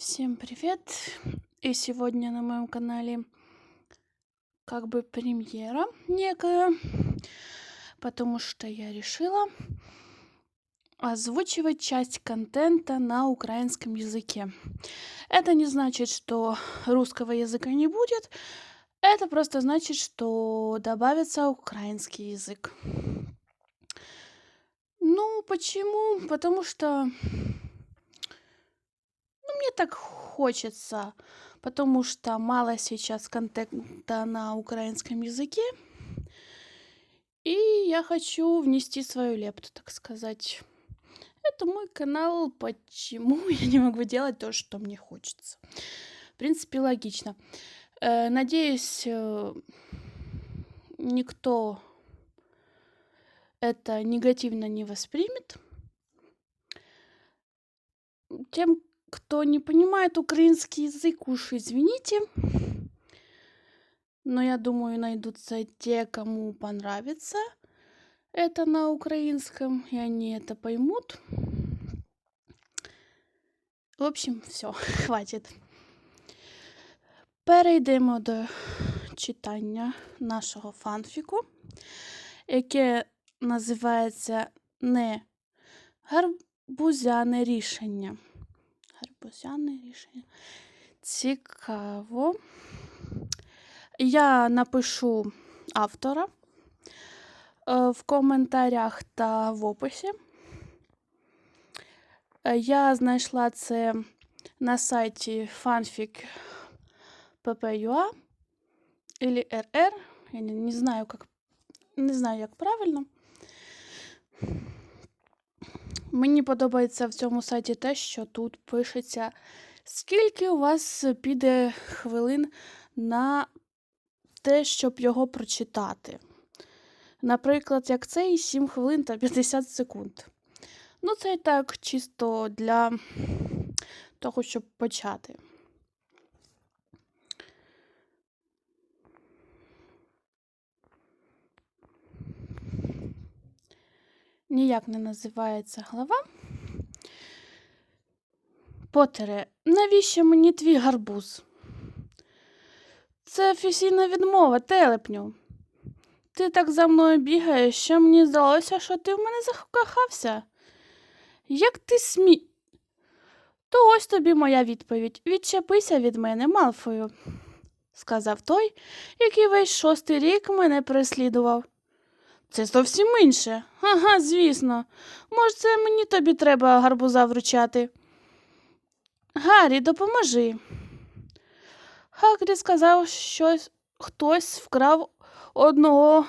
Всем привет! И сегодня на моем канале как бы премьера некая, потому что я решила озвучивать часть контента на украинском языке. Это не значит, что русского языка не будет, это просто значит, что добавится украинский язык. Ну, почему? Потому что мне так хочется, потому что мало сейчас контента на украинском языке. И я хочу внести свою лепту, так сказать. Это мой канал, почему я не могу делать то, что мне хочется. В принципе, логично. Э, надеюсь, э, никто это негативно не воспримет. Тем, кто не понимает украинский язык, уж извините. Но я думаю, найдутся те, кому понравится это на украинском, и они это поймут. В общем, все, хватит. Перейдемо до читання нашого фанфіку, яке називається Не гарбузяне рішення. Гарбузяне рішення. Цікаво. Я напишу автора е, в коментарях та в описі. Е, Я знайшла це на сайті fanfic.pp.ua или RR. Я не, знаю, как не знаю, як правильно. Мені подобається в цьому сайті те, що тут пишеться, скільки у вас піде хвилин на те, щоб його прочитати. Наприклад, як цей 7 хвилин та 50 секунд. Ну, це так чисто для того, щоб почати. Ніяк не називається глава. Потере, навіщо мені твій гарбуз? Це офіційна відмова, телепню. Ти так за мною бігаєш, що мені здалося, що ти в мене закохався. Як ти смі. То ось тобі моя відповідь. Відчепися від мене, Малфою, сказав той, який весь шостий рік мене переслідував. Це зовсім інше. Ага, звісно. Може, це мені тобі треба гарбуза вручати. Гаррі, допоможи. Хагрід сказав, що хтось вкрав одного,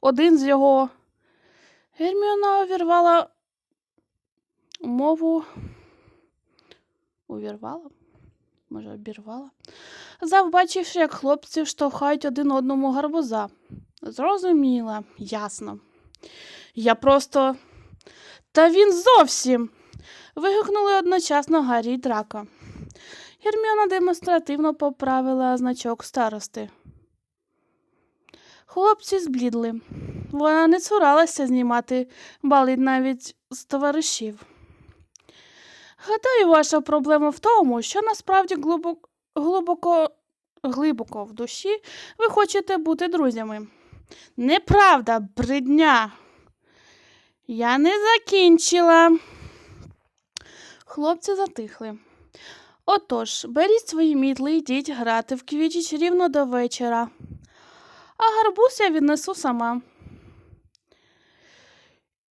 один з його. Герміона увірвала мову. Увірвала? Може, обірвала? Завбачивши, як хлопці штовхають один одному гарбуза. Зрозуміла, ясно. Я просто. Та він зовсім. вигукнули одночасно Гаррі й Драко. Герміона демонстративно поправила значок старости. Хлопці зблідли. Вона не цуралася знімати бали навіть з товаришів. Гадаю, ваша проблема в тому, що насправді глибоко, глибоко, глибоко в душі ви хочете бути друзями. Неправда, бридня. Я не закінчила. Хлопці затихли. Отож, беріть свої мітли йдіть грати в квічіч рівно до вечора. А гарбуз я віднесу сама.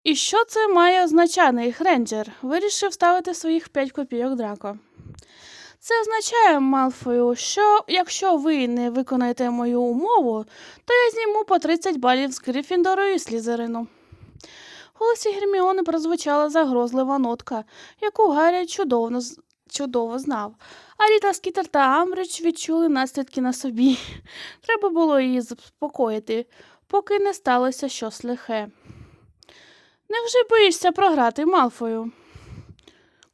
І що це має означати, Гренджер? Вирішив ставити своїх п'ять копійок драко. Це означає, Малфою, що якщо ви не виконаєте мою умову, то я зніму по 30 балів з Грифіндору і Слізерину. В голосі Герміони прозвучала загрозлива нотка, яку Гаррі чудово, чудово знав. А Ріта Скітер та Амбридж відчули наслідки на собі. Треба було її заспокоїти, поки не сталося щось лихе. Невже боїшся програти Малфою?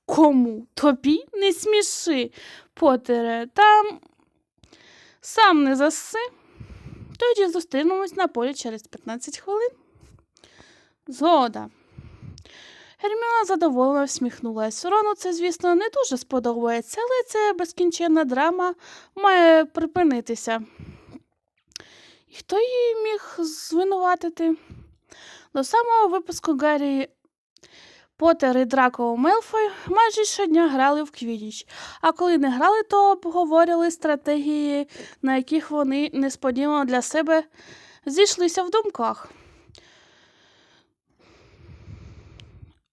Кому? Тобі не сміши, Потере, там сам не заси. Тоді зустрінемось на полі через 15 хвилин. Згода. Герміона задоволено всміхнулась. Рону це, звісно, не дуже сподобається, але ця безкінченна драма має припинитися. І хто її міг звинуватити? До самого випуску Гаррі Поттер і Драко Мелфой майже щодня грали в квідіч, а коли не грали, то обговорювали стратегії, на яких вони несподівано для себе зійшлися в думках.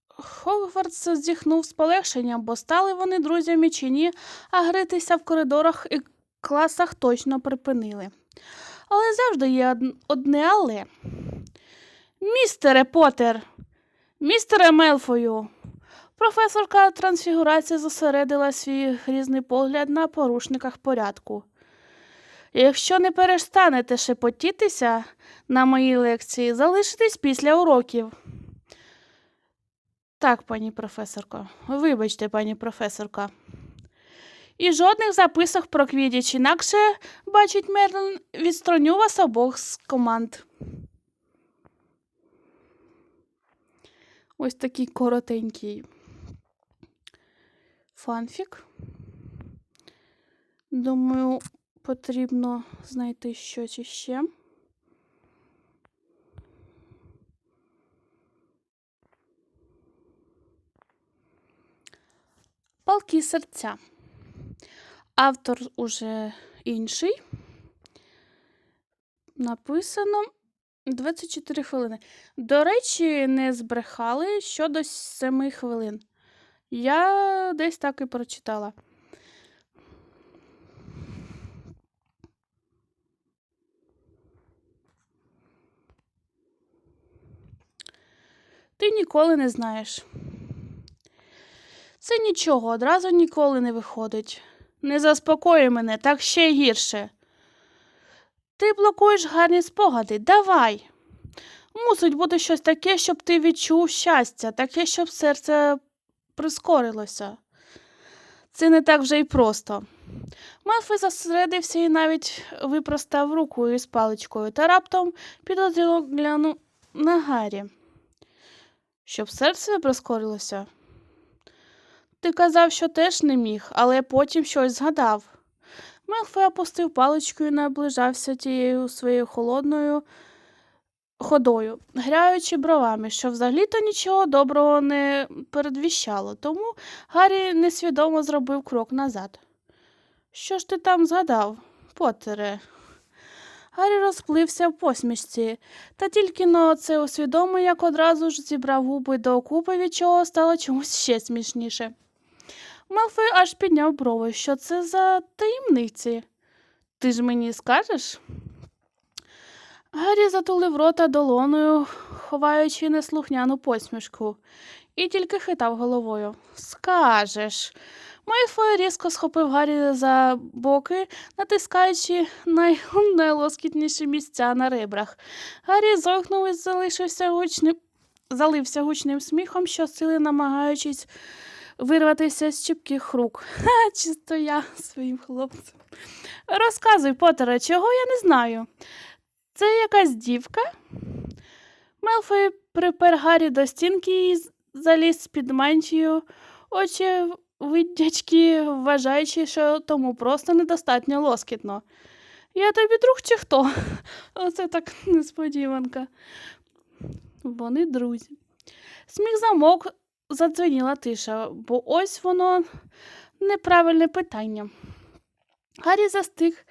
Хогвартс зітхнув з полегшенням, бо стали вони друзями чи ні, а гритися в коридорах і класах точно припинили. Але завжди є одне але. Містере Поттер! Містере Мелфою! Професорка трансфігурації зосередила свій грізний погляд на порушниках порядку. Якщо не перестанете шепотітися на моїй лекції, залишитесь після уроків. Так, пані професорко. Вибачте, пані професорка. І жодних записок про квідіч, інакше, бачить Мерлін, відстроню вас обох з команд. Ось такий коротенький фанфік. Думаю, потрібно знайти щось іще. Палки серця. Автор уже інший. Написано 24 хвилини. До речі, не збрехали щодо 7 хвилин. Я десь так і прочитала. Ти ніколи не знаєш. Це нічого, одразу ніколи не виходить. Не заспокоюй мене, так ще гірше. Ти блокуєш гарні спогади. Давай. Мусить бути щось таке, щоб ти відчув щастя, таке, щоб серце прискорилося. Це не так вже й просто. Малфой зосередився і навіть випростав руку із паличкою та раптом підозріло глянув на Гаррі. Щоб серце прискорилося. Ти казав, що теж не міг, але потім щось згадав. Мелфой опустив паличку і наближався тією своєю холодною ходою, гряючи бровами, що взагалі-то нічого доброго не передвіщало, тому Гаррі несвідомо зробив крок назад. Що ж ти там згадав, Поттере? Гаррі розплився в посмішці, та тільки но це усвідомив, як одразу ж зібрав губи докупи, від чого стало чомусь ще смішніше. Малфой аж підняв брови. Що це за таємниці? Ти ж мені скажеш? Гаррі затулив рота долоною, ховаючи неслухняну посмішку, і тільки хитав головою. Скажеш. Малфой різко схопив Гаррі за боки, натискаючи най... найлоскітніші місця на ребрах. Гаррі зойкнув і залишився гучним... залився гучним сміхом, щосили намагаючись вирватися з чіпких рук. Ха, чисто я своїм хлопцем. Розказуй, Потере, чого я не знаю. Це якась дівка? Мелфой припер Гаррі до стінки і заліз під мантію, очі видячки, вважаючи, що тому просто недостатньо лоскітно. Я тобі друг чи хто? Оце так несподіванка. Вони друзі. Сміх замок, задзвеніла тиша, бо ось воно неправильне питання. Гаррі застиг,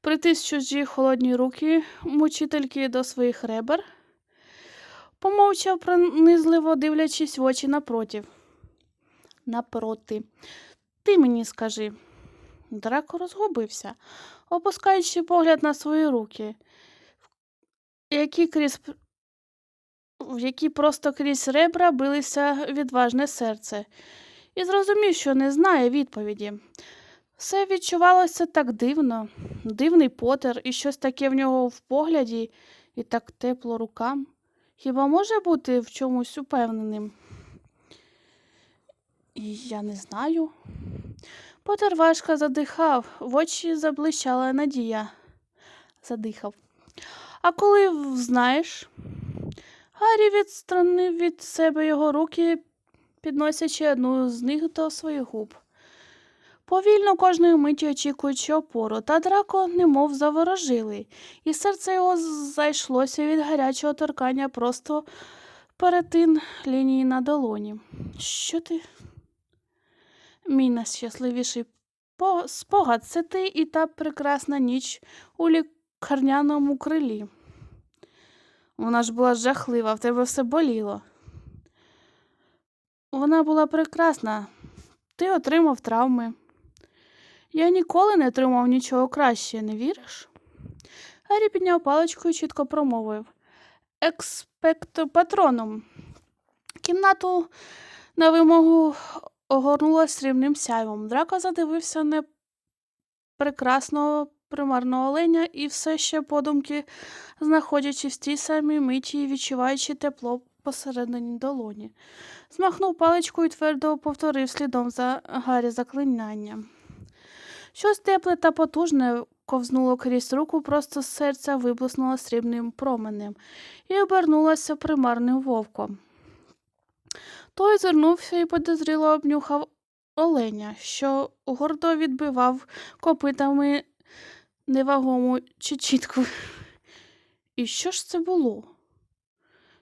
притис чужі холодні руки мучительки до своїх ребер, помовчав пронизливо дивлячись в очі напротив. Напроти. Ти мені скажи. Драко розгубився, опускаючи погляд на свої руки, які крізь в які просто крізь ребра билися відважне серце, і зрозумів, що не знає відповіді. Все відчувалося так дивно, дивний потер і щось таке в нього в погляді, і так тепло рукам. Хіба може бути в чомусь упевненим? І я не знаю. Потер важко задихав, в очі заблищала надія. Задихав. А коли знаєш? Гаррі відсторонив від себе його руки, підносячи одну з них до своїх губ. Повільно кожної миті очікуючи опору, та драко немов заворожили, і серце його зайшлося від гарячого торкання просто перетин лінії на долоні. Що ти? Мій найщасливіший спогад це ти і та прекрасна ніч у лікарняному крилі. Вона ж була жахлива, в тебе все боліло. Вона була прекрасна. Ти отримав травми. Я ніколи не отримав нічого краще, не віриш? Гаррі підняв паличку і чітко промовив. Експект патроном. Кімнату на вимогу огорнула срібним сяйвом. Драко задивився на прекрасного примарного оленя і все ще подумки, знаходячи в тій самій миті і відчуваючи тепло посередині долоні. Змахнув паличкою і твердо повторив слідом за Гаррі заклинання. Щось тепле та потужне ковзнуло крізь руку, просто з серця виблиснуло срібним променем і обернулося примарним вовком. Той зирнувся і подозріло обнюхав оленя, що гордо відбивав копитами невагому чечітку. І що ж це було?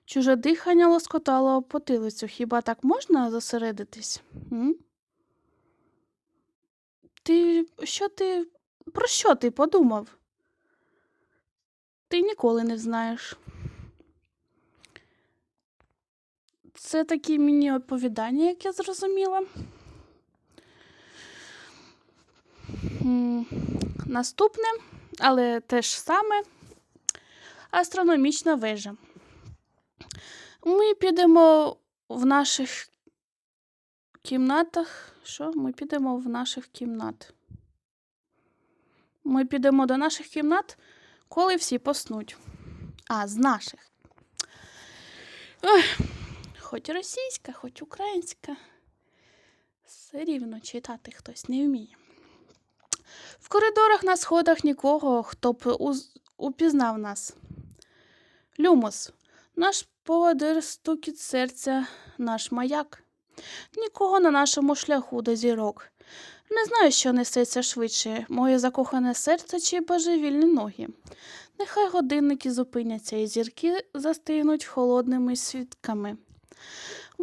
Чуже дихання лоскотало потилицю. Хіба так можна зосередитись? М? Ти що ти. Про що ти подумав? Ти ніколи не знаєш. Це такі міні-оповідання, як я зрозуміла. Наступне, але те ж саме астрономічна вежа. Ми підемо в наших кімнатах. Що? Ми підемо в наших кімнат. Ми підемо до наших кімнат, коли всі поснуть. А, з наших. Ой, хоч російська, хоч українська. Все рівно читати хтось не вміє. В коридорах на сходах нікого, хто б упізнав нас. Люмос, наш поводир, стукіт серця, наш маяк. Нікого на нашому шляху до зірок. Не знаю, що несеться швидше, моє закохане серце чи божевільні ноги. Нехай годинники зупиняться і зірки застигнуть холодними свідками.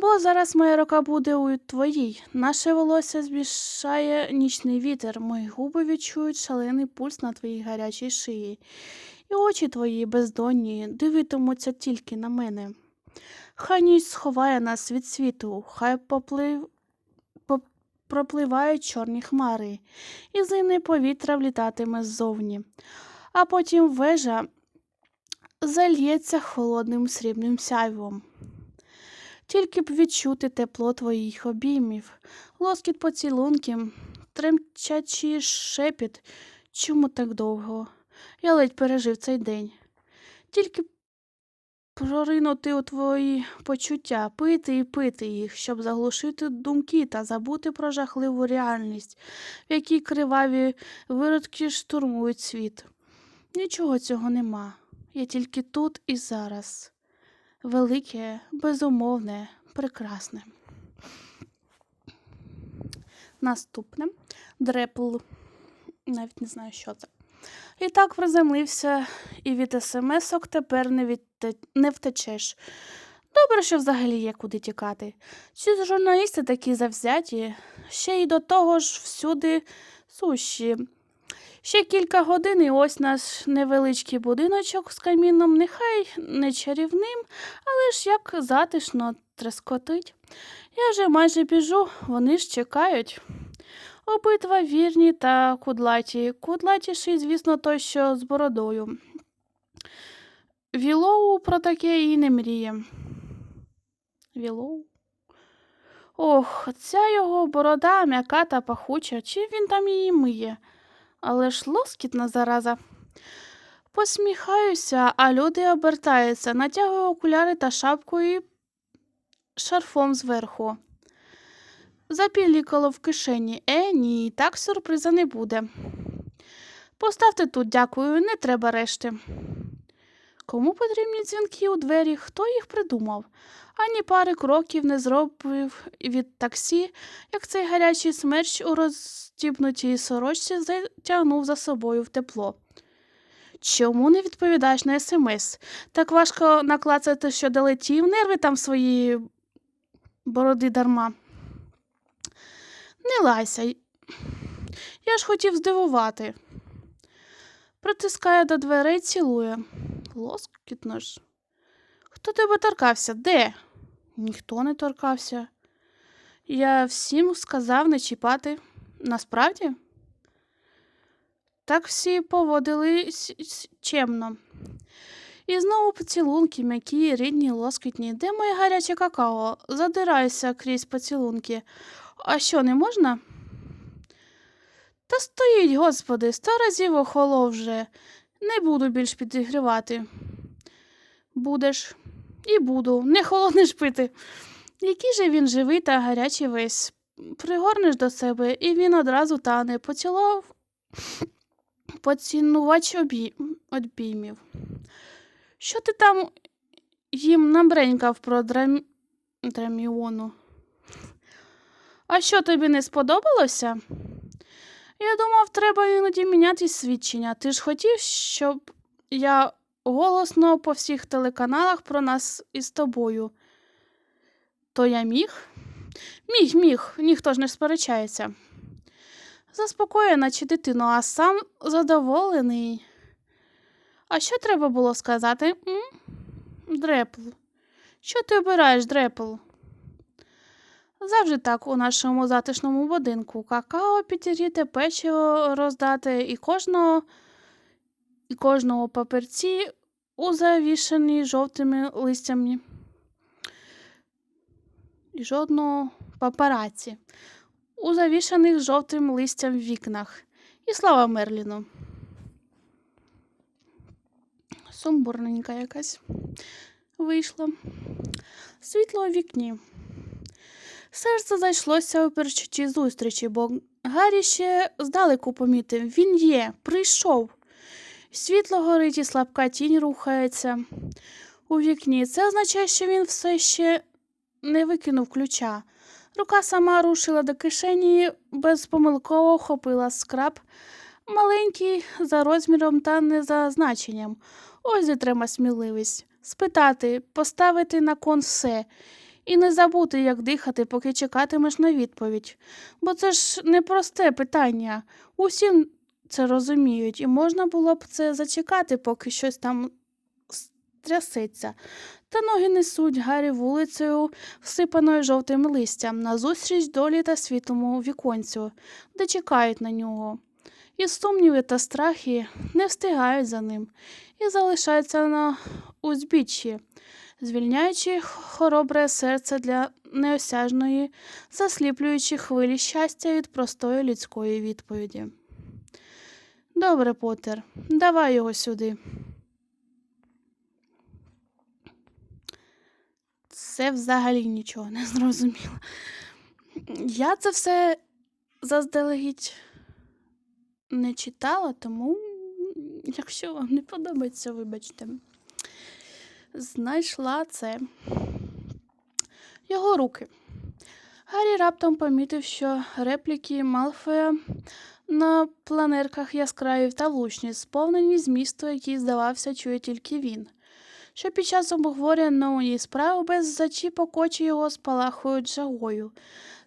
Бо зараз моя рука буде у твоїй. Наше волосся збішає нічний вітер, мої губи відчують шалений пульс на твоїй гарячій шиї, і очі твої бездонні дивитимуться тільки на мене. Хай ніч сховає нас від світу, хай поплив... поп- пропливають чорні хмари, і зимне повітря влітатиме ззовні, а потім вежа зальється холодним срібним сяйвом. Тільки б відчути тепло твоїх обіймів, лоскіт поцілунків, тремчачий шепіт. Чому так довго? Я ледь пережив цей день. Тільки проринути у твої почуття, пити і пити їх, щоб заглушити думки та забути про жахливу реальність, в якій криваві виродки штурмують світ. Нічого цього нема. Я тільки тут і зараз. Велике, безумовне, прекрасне. Наступне дрепл. Навіть не знаю, що це. Літак приземлився, і від смс-ок тепер не, відте... не втечеш. Добре, що взагалі є куди тікати. Ці журналісти такі завзяті, ще й до того ж всюди сущі. Ще кілька годин і ось наш невеличкий будиночок з каміном, нехай не чарівним, але ж як затишно трескотить. Я вже майже біжу, вони ж чекають. Обидва вірні та кудлаті. Кудлатіший, звісно, той, що з бородою. Вілоу про таке і не мріє. Вілоу? Ох, ця його борода м'яка та пахуча, чи він там її миє? Але ж лоскітна зараза. Посміхаюся, а люди обертаються, натягую окуляри та шапку і шарфом зверху. Запілікало в кишені. Е, ні, так сюрприза не буде. Поставте тут, дякую, не треба решти. Кому потрібні дзвінки у двері, хто їх придумав? Ані пари кроків не зробив від таксі, як цей гарячий смерч у розстібнутій сорочці затягнув за собою в тепло. Чому не відповідаєш на смс? Так важко наклацати, що долетів, нерви там свої бороди дарма. Не лайся. Я ж хотів здивувати. Притискає до дверей, цілує. Лоскітно ж. Хто тебе торкався? Де? Ніхто не торкався. Я всім сказав не чіпати. Насправді? Так всі поводились чемно. І знову поцілунки, м'які, рідні, лоскітні. Де моє гаряче какао? Задираюся крізь поцілунки. А що, не можна? Та стоїть, господи, сто разів охолов вже. Не буду більш підігрівати. Будеш і буду, не холоднеш пити. Який же він живий та гарячий весь. Пригорнеш до себе, і він одразу тане, поцілував поцінувач обій... обіймів. Що ти там їм набренькав про драм... драміону? А що тобі не сподобалося? Я думав, треба іноді міняти свідчення. Ти ж хотів, щоб я голосно по всіх телеканалах про нас із тобою. То я міг? Міг, міг, ніхто ж не сперечається. Заспокоює, наче дитину, а сам задоволений. А що треба було сказати? М? Дрепл. Що ти обираєш, Дрепл? Завжди так у нашому затишному будинку. Какао підігріти, печиво роздати і кожного, і кожного паперці у завішані жовтими листями. І жодного папараці у завішаних жовтим листям вікнах. І слава Мерліну. Сумбурненька якась вийшла. Світло у вікні. Серце зайшлося у перечутті зустрічі, бо Гаррі ще здалеку помітив. Він є, прийшов. Світло горить і слабка тінь рухається у вікні. Це означає, що він все ще не викинув ключа. Рука сама рушила до кишені, безпомилково вхопила скраб, маленький за розміром та не за значенням. Ось де треба сміливість. Спитати, поставити на кон все. І не забути, як дихати, поки чекатимеш на відповідь. Бо це ж непросте питання. Усім це розуміють, і можна було б це зачекати, поки щось там трясеться. Та ноги несуть Гаррі вулицею, всипаною жовтим листям, назустріч долі та світлому віконцю, де чекають на нього. І сумніви та страхи не встигають за ним і залишаються на узбіччі, звільняючи хоробре серце для неосяжної, засліплюючи хвилі щастя від простої людської відповіді. Добре, Поттер, давай його сюди. Це взагалі нічого не зрозуміло. Я це все заздалегідь не читала, тому, якщо вам не подобається, вибачте, знайшла це його руки. Гаррі раптом помітив, що репліки Малфоя на планерках яскраві та влучні, сповнені змісту, який, здавався, чує тільки він. Що під час обговорення нової справи без зачіпок очі його спалахують жагою,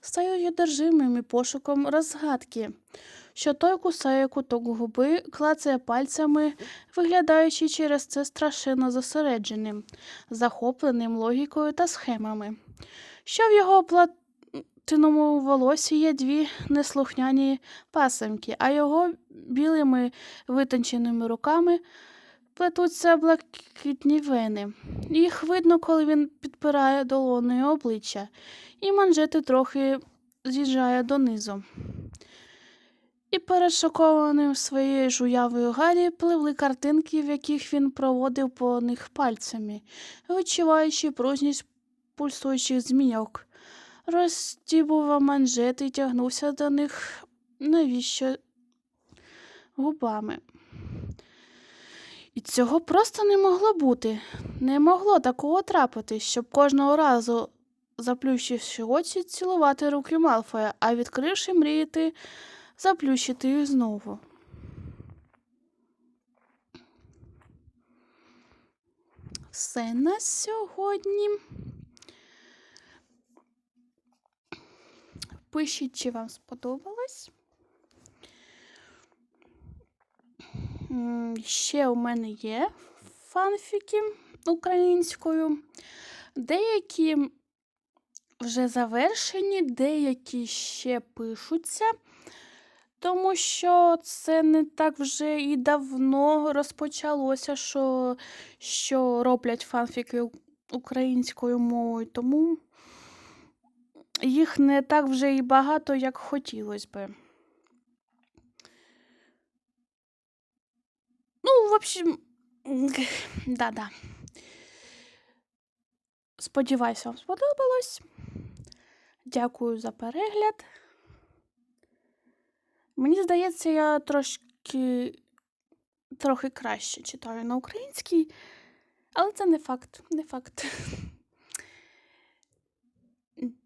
стають одержимим пошуком розгадки, що той кусає куток губи, клацає пальцями, виглядаючи через це страшенно зосередженим, захопленим логікою та схемами. Що в його платиному волосі є дві неслухняні пасемки, а його білими витонченими руками плетуться блакитні вени. Їх видно, коли він підпирає долоною обличчя, і манжети трохи з'їжджає донизу. І перед шокованим своєю жуявою Гаррі пливли картинки, в яких він проводив по них пальцями, відчуваючи пружність пульсуючих змійок. Розтібував манжети і тягнувся до них навіщо губами. І цього просто не могло бути. Не могло такого трапити, щоб кожного разу, заплющивши очі, цілувати руки Малфоя, а відкривши мріяти, заплющити їх знову. Все на сьогодні. Пишіть, чи вам сподобалось. Ще у мене є фанфіки українською. Деякі вже завершені, деякі ще пишуться, тому що це не так вже і давно розпочалося, що, що роблять фанфіки українською мовою, тому їх не так вже і багато, як хотілося би. Ну, в общем, да-да. Сподіваюся, вам сподобалось. Дякую за перегляд. Мені здається, я трошки трохи краще читаю на українській, але це не факт, не факт.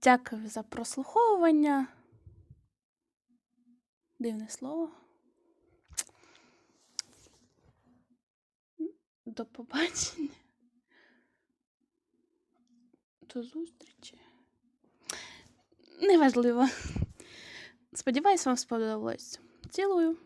Дякую за прослуховування. Дивне слово. До побачення. До зустрічі. Неважливо. Сподіваюсь, вам сподобалось. Цілую.